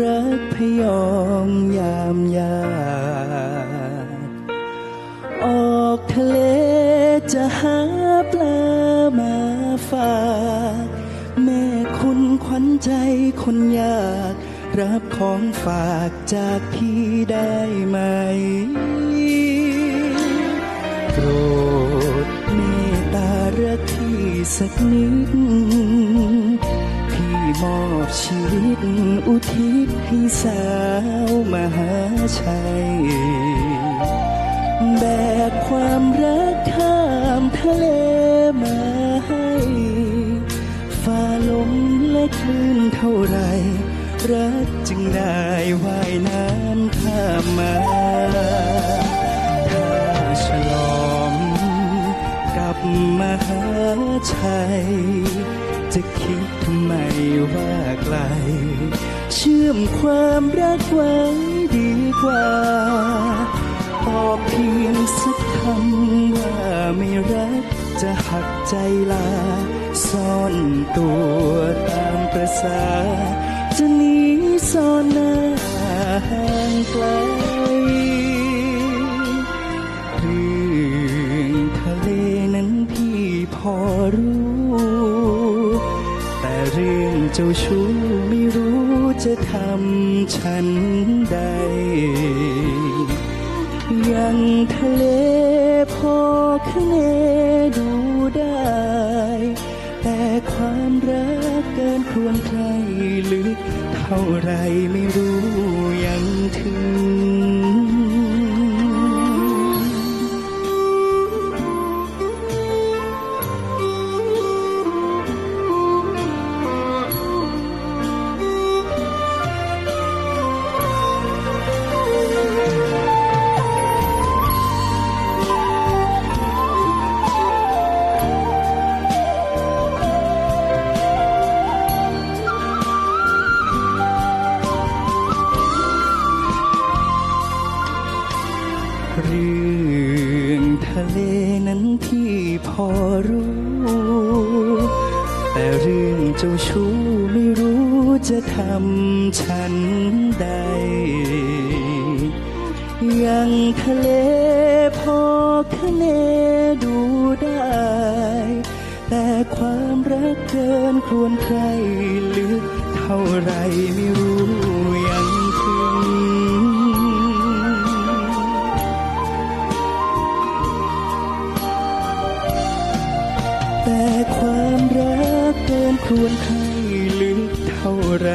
รักพยอมยามยากออกทะเลจะหาปลามาฝากแม่คุณขวัญใจคนยาก รับของฝากจากพี่ได้ไหมโปรดเมตตารักพี่สักนิด มอบชีวิตอุทิศให้สาวมหาชัย แบกความรักข้ามทะเลมาให้ฟ้าลมและคลื่นเท่าไรรักจึงได้ว่ายน้ำข้ามมาถ้าฉลอมกับมหาชัย จะคิดทำไมว่าไกล เชื่อมความรักไว้ดีกว่าตอเพียงสักคำว่าไม่รัก จะหักใจลา ซ่อนตัวตามประสา จะหนีซ่อนหน้าห่างไกล เจ้าชู้ไม่รู้จะทำฉันใด ยังทะเลพอคะเนดูได้ แต่ความรักเกินควรใครลึกเท่าไรไม่รู้ยังถึง รู้ แต่เรื่องเจ้าชู้ไม่รู้จะทำฉันใด ยังทะเลพอคะเนดูได้ แต่ความรักเกินควรใครลึกเท่าไรไม่รู้ วนใครลึกเท่าไร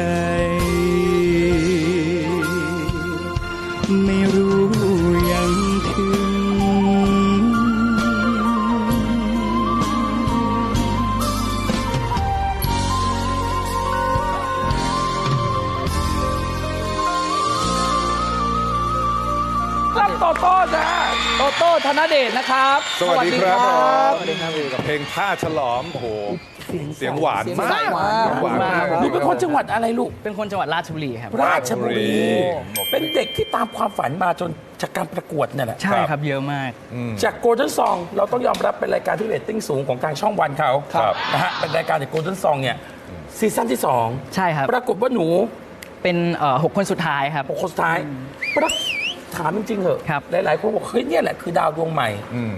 สวัสดีครับสวัสดีครับกับเพลงท่าฉลอมโอ้โหเสียงหวานมากเสียงหวานหวานมากหนูเป็นคนจังหวัดอะไรลูก เป็นคนจังหวัดราชบุรีครับ ราชบุรีราชบุรีเป็นเด็กที่ตามความฝันมาจนจากการประกวดเนี่ยแหละ ใช่ครับเยอะมาก จากโกลเด้นซองเราต้องยอมรับเป็นรายการที่เรตติ้งสูงของทางช่องวันเขาครับนะฮะ เป็นรายการจากโกลเด้นซองเนี่ยซีซั่นที่ 2 ใช่ครับ ปรากฏว่าหนูเป็นเอ่อหกคนสุดท้ายครับหกคนสุดท้ายปรากฏถามจริงๆเหอะครับหลายๆคนบอกเฮ้ยเนี่ยแหละคือดาวดวงใหม่อืม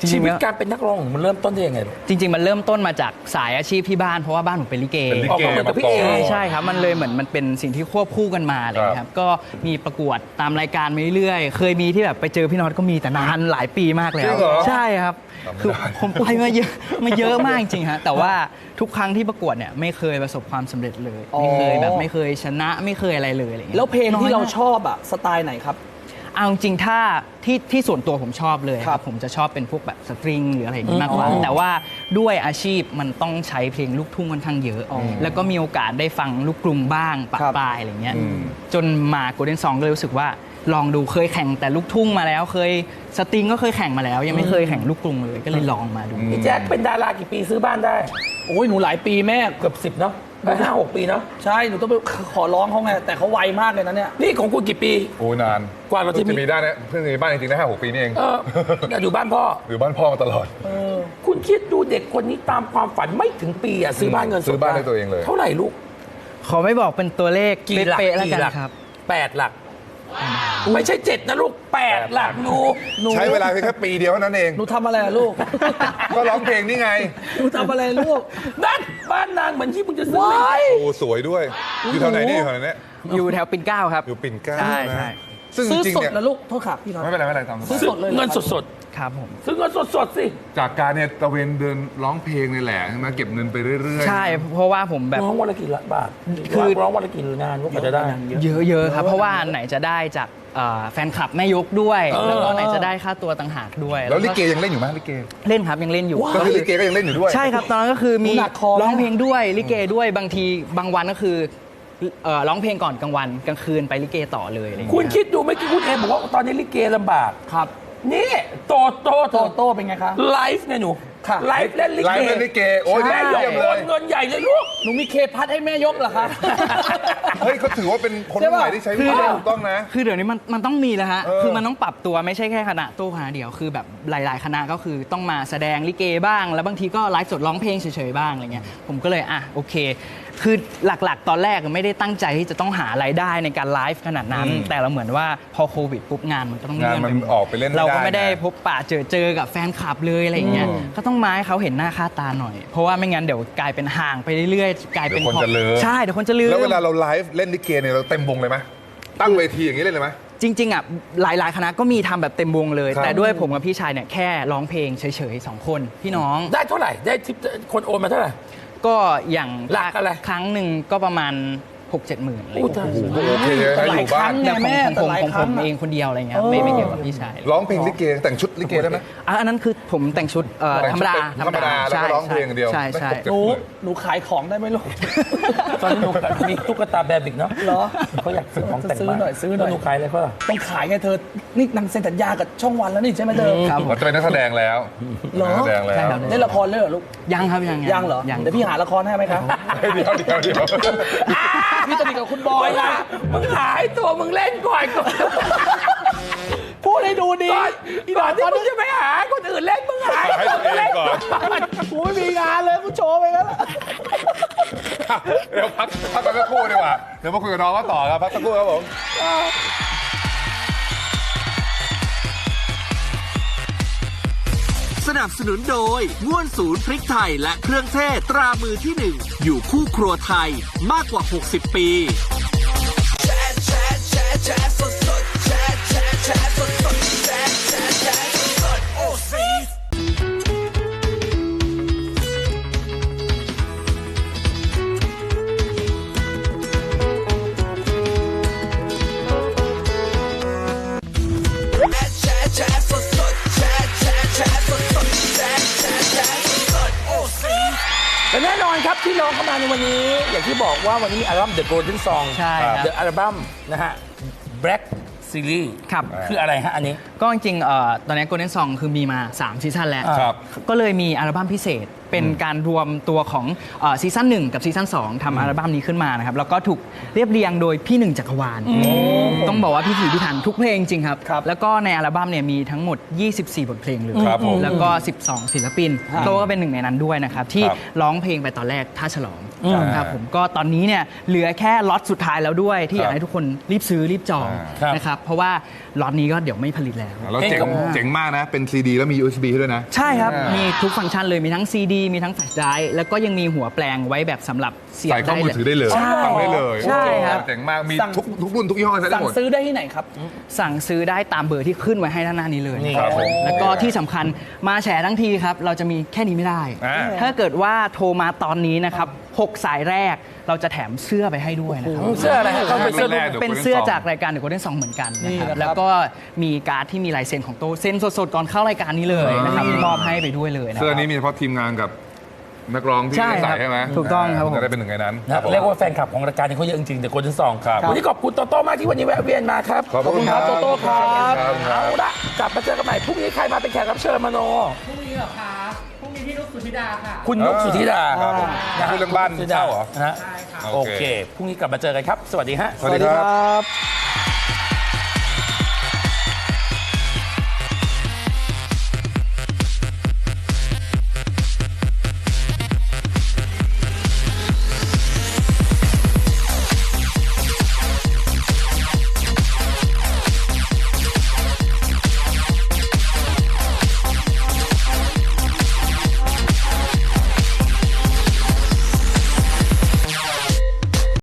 จริงๆชีวิตแล้วการเป็นนักร้องของมันเริ่มต้นได้ยังไงลูก จริง ๆ มันเริ่มต้นมาจากสายอาชีพที่บ้านเพราะว่าบ้านผมเป็นลิเก เป็นลิออกเกมาเหมือนกับมาพี่ก่อเอ ใช่นใช่ครับ มันเลยเหมือนมันเป็นสิ่งที่ควบคู่กันมาเลยครับ ก็มีประกวดตามรายการมาเรื่อยๆ เคยมีที่แบบไปเจอพี่น็อตก็มีแต่นานหลายปีมากแล้วจริงเหรอ ใช่ครับ คือผมไปมาเยอะมาเยอะมากจริงๆฮะแต่ว่าทุกครั้งที่ประกวดเนี่ยไม่เคยประสบความสำเร็จเลย ไม่เคยแบบไม่เคยชนะไม่เคยอะไรเลยอะไรอย่างเงี้ยแล้วเพลงที่เราน้อยมกชอบอะสไตล์ไหนครับ เอาจริงๆถ้าที่ที่ส่วนตัวผมชอบเลยคครัรับบผมจะชอบเป็นพวกแบบสตริงหรืออะไรอย่างนี้มากกว่าแต่ว่าด้วยอาชีพมันต้องใช้เพลงลูกทุ่งค่อนข้างเยอะ แล้วก็มีโอกาสได้ฟังลูกกรุงบ้างปะครับ ปลายอะไรเงี้ยจนมาโกลเด้นซองก็เลยรู้สึกว่าลองดูเคยแข่งแต่ลูกทุ่งมาแล้วเคยสตริงก็เคยแข่งมาแล้ว ยังไม่เคยแข่งลูกกรุงเลยก็เลยลองมาดู พี่แจ็คเป็นดารากี่ปีซื้อบ้านได้ โอ้ยหนูหลายปีแม่เกือบสิบเนาะ ไปห้าหกปีเนาะใช่ หนูต้องไปขอร้องเขาไง แต่เขาไวมากเลยนะเนี่ย นี่ของคุณกี่ปี โอ้ยนานกว่าเราจะมี มีได้เนี่ยเพิ่งมีบ้านจริงๆได้ห้าหกปีนี่เองเอออยู่บ้านพ่อ อยู่บ้านพ่อมาตลอด คุณคิดดูเด็กคนนี้ตามความฝันไม่ถึงปีอะซื้อบ้านเงินสดซื้อบ้านให้ตัวเองเลย เท่าไหร่ลูก ขอไม่บอกเป็นตัวเลขกี่หลักเป๊ะๆแล้วกี่กันหลักครับ แปดหลัก ไม่ใช่เจ็ดนะลูกแปดหลักหนูหนูใช้เวลาเพียงแค่ปีเดียวเท่านั้นเอง หนูทำอะไรอะลูก ก็ร้องเพลงนี่ไง หนูทำอะไรลูก นั่น บ้านนางเหมือนที่มึงจะซื้อเลย โอ้สวยด้วย อยู่แถวไหนนี่อยู่แถวไหนเนี่ยอยู่แถวปิ่นเกล้าครับ อยู่ปิ่นเกล้าใช่นะใช่ซึ่งซื้อจริงสๆดเนี่ยนะลูก โทษครับพี่น้อง ไม่เป็นไรไม่เป็นไรตามสบาย ซื้อสดเลยเหรอเงินครับสด ครับผมๆซื้อเงินสดๆสิ จากการเนี่ยตะเวนเดินร้องเพลงนี่แหละใช่ไหมเก็บเงินไปเรื่อยๆ ใช่เพราะว่าผมแบบ ร้องวันละกี่ละบาทคือร้องวันละกี่งานก็จะได้ เยอะๆครับ เพราะว่าไหนจะได้จากเอ่อแฟนคลับแม่ยกด้วยเออแล้วก็ไหนจะได้ค่าตัวต่างหากด้วย แล้วลิก็เกยังเล่นอยู่ไหมลิเกเล่นครับยังเล่นอยู่ก็คือลิเกก็ยังเล่นอยู่ด้วย ใช่ครับตอนนั้นก็คือมีหนักคอไหมร้องเพลงด้วยลิเกด้วยบางทีบางวันก็คือเอ่อร้องเพลงก่อนกลางวันกลางคืนไปลิเกต่อเลยอะไรอย่างคุณเงี้ยคิดดูเมื่อกี้คุณเอบอกว่าตอนนี้ลิเกลำบากครับ นี่ โตโตโตโต้เป็นไงคะ ไลฟ์เนี่ยหนูค่ะ ไลฟ์เล่นลิไลเกฟ์เล่นลิเกโอ้ยแม่เยี่ยกยมโอเลนยเงินใหญ่เลยลูก หนูมีเคพัดให้แม่ยกเหรอคะ เฮ้ยเขาถือว่าเป็นคนรุ่นใหม่ที่ใช้วิธีถูกต้องนะ คือเดี๋ยวนี้มันมันต้องมีแล้วฮะ เออคือมันต้องปรับตัวไม่ใช่แค่คณะโต้คณะเดียว คือแบบหลาย ๆ คณะก็คือต้องมาแสดงลิเกบ้าง แล้วบางทีก็ไลฟ์สดร้องเพลงเฉย ๆ บ้างอะไรเงี้ย ผมก็เลยอะโอเค คือหลัก ๆ ตอนแรกไม่ได้ตั้งใจที่จะต้องหารายได้ในการไลฟ์ขนาดนั้น อืมแต่เราเหมือนว่าพอโควิดปุ๊บงานมันก็ต้องงานเลื่อนมันไปหดออกไปเล่นไม่เราก็ได้ไม่ได้ไงพบปะเจอเจอกับแฟนคลับเลยอะไรอย่างเงี้ยอืมก็ต้องมาให้เขาเห็นหน้าค่าตาหน่อย เพราะว่าไม่งั้นเดี๋ยวกลายเป็นห่างไปเรื่อยๆ กลายเป็นเดี๋ยวคนจะลืม ใช่เดี๋ยวคนจะลืม แล้วเวลาเราไลฟ์เล่นลิเกเนี่ยเราเต็มวงเลยไหมตั้งเวทีอย่างนี้เล่นเลยไหม จริงๆอะหลายๆคณะก็มีทำแบบเต็มวงเลย ครับ แต่ด้วยผมกับพี่ชายเนี่ยแค่ร้องเพลงเฉยๆสองคนพี่น้อง ได้เท่าไหร่ ได้ทิปคนโอนมาเท่าไหร่ ก็อย่างหลักอะไร ครั้งหนึ่งก็ประมาณ 6 7หมื่นอะไรอย่างอู้เงี้ยตายโอ้โหโอเคเลยให้อยู่บ้าน แต่แต่หลายครั้งไงแม่ของผมแต่หลายของคผรั้งมอะเองคนเดียวอะไรเงี้ยไม่ไม่เกี่ยวกับพี่ชายร้องเพลงลิเกแต่งชุดลิเกได้ไหมอะอันนั้นคือผมแต่งชุดเอ่อแต่งธรชุรดมดาธรรมดาแล้วก็ร้องเพลงอย่างเดียวใช่ใช่ไม่ตกหนูหนูขายของได้ไหมลูกตอนนี้หนูมีตุ๊กตาแบบิกเนาะเหรอเขาอยากซื้อของแต่งซื้อหน่อยซื้อหน่อยแล้วหนูขายอะไรเขาล่ะต้องขายไงเธอนี่นางเซ็นสัญญากับช่องวันแล้วนี่ใช่ไหมเธอครับผมเราจะเป็นนักแสดงแล้วเหรอนักแสดงแล้ใช่วครับเล่นละครเลยเหรอลูก ยังครับยังยังเหรอยังเดี๋ยวพี่หาละครให้ไหมครับเฮ้ยเดี๋ยวเดี๋ยวเดี๋ยวพี่จะมีกับคุณบอยไม่ไงได้มึงหายตัวมึงเล่นก่อนก่อนพูดให้ดูดีก่อนก่อนที่มึงจะไปหาคนอื่นเล่นมึงหายให้ตัวตัวมึงเอเล่งนก่ก่ออนนกูไม่มีงานเลยกูโชว์ไปงั้นแหละเดี๋ยวพักพักกันสักครู่ดีกว่าเดี๋ยวมาคุยกับน้องกันต่อครับพักสักครู่ครับผม สนับสนุนโดยง่วนศูนย์พริกไทยและเครื่องเทศตรามือที่หนึ่งอยู่คู่ครัวไทยมากกว่า 60 ปี ครับที่น้องเข้ามาในวันนี้ อย่างที่บอกว่าวันนี้มีอัลบั้ม The Golden Song ใช่ครับ The อัลบั้มนะฮะ Black Series ครับ คืออะไรฮะอันนี้ ก็จริงๆเอ่อตอนนี้ Golden Song คือมีมา 3 ซีซั่นแล้ว ครับก็เลยมีอัลบั้มพิเศษ เป็นการรวมตัวของเอ่อซีซั่นหนึ่งกับซีซั่น2ทำอัลบั้มนี้ขึ้นมานะครับ แล้วก็ถูกเรียบเรียงโดยพี่หนึ่งจักรวาล ต้องบอกว่าพี่ถีพี่ถันทุกเพลงจริงครับ ครับแล้วก็ในอัลบั้มเนี่ยมีทั้งหมด 24 บทเพลงเลย ครับผมแล้วก็ 12 ศิลปิน โตก็เป็นหนึ่งในนั้นด้วยนะครับ ที่ครับ ร้องเพลงไปตอนแรกท่าฉลอง อืมครับผมก็ตอนนี้เนี่ยเหลือแค่ล็อตสุดท้ายแล้วด้วยที่อยาครักบให้ทุกคนรีบซื้อรีบจองครับ นะครับเพราะว่าล็อตนี้ก็เดี๋ยวไม่ผลิตแล้ว แล้วเจ๋งเพลงก็เจ๋งมากนะ เป็นซีดีแล้วมี USB ให้ด้วยนะ ใช่ครับอ่ามีมีทุกฟังก์ชันเลยมีทั้ง CD มีทั้งแฟลชไดรฟ์แล้วก็ยังมีหัวแปลงไว้แบบสำหรับเสียบใส่เข้ามือถือได้เลยใช่ ฟังได้เลยใช่ครับ เจ๋งมากมีสั่ง ทุกทุกรุ่นทุกยี่ห้อใช้ได้สั่งหมด ซื้อได้ที่ไหนครับ สั่งซื้อได้ตามเบอร์ที่ขึ้นไว้ให้ด้านหน้านี้เลยนี่ครับผมแล้วก็ที่สำคัญมาแฉทั้งทีครับ เราจะมีแค่นี้ไม่ได้ อ่า ถ้าเกิดว่าโทรมาตอนนี้นะครับ 6 สายแรกเราจะแถมเสื้อไปให้ด้วยนะครับเสื้ออะไรฮะเขาเป็นเสื้อแรกเป็นเสื้อจากรายการ The Golden Song เหมือนกันนะครับนี่นะครับแล้วก็มีการ์ดที่มีลายเซ็นของโตเซ็นสดๆก่อนเข้ารายการนี้เลยนะครับมอบให้ไปด้วยเลยนะคเสื้อรับนี้มีเฉพาะทีมงานกับนักร้องที่ใช่ได้ครัใส่บใช่ไหมถูกต้องครับผมจะได้เป็นหนึ่งในนั้นนะเรียกว่าแฟนคลับของรายการนี้เขาเยอะจริงๆ The Golden Song ครับวันนี้ขอบคุณโตโต้มากที่วันนี้แวะเวียนมาครับขอบคุณครับโตโต้ครับครับเอาละกลับมาเจอกันใหม่พรุ่งนี้ใครมาเป็นแขกรับเชิญมาโนพรุ่งนี้เหรอคะพ รุ่งพี่นุกสุธิดาค่ะ คุณนุกสุธิดาครับผมนะฮะพูดเรื่องบ้านคุณกสุธิดเช่าเหรอ นะฮะโอโอเค เคพรุ่งนี้กลับมาเจอกันครับ สวัสดีฮะ สวัสดีครับ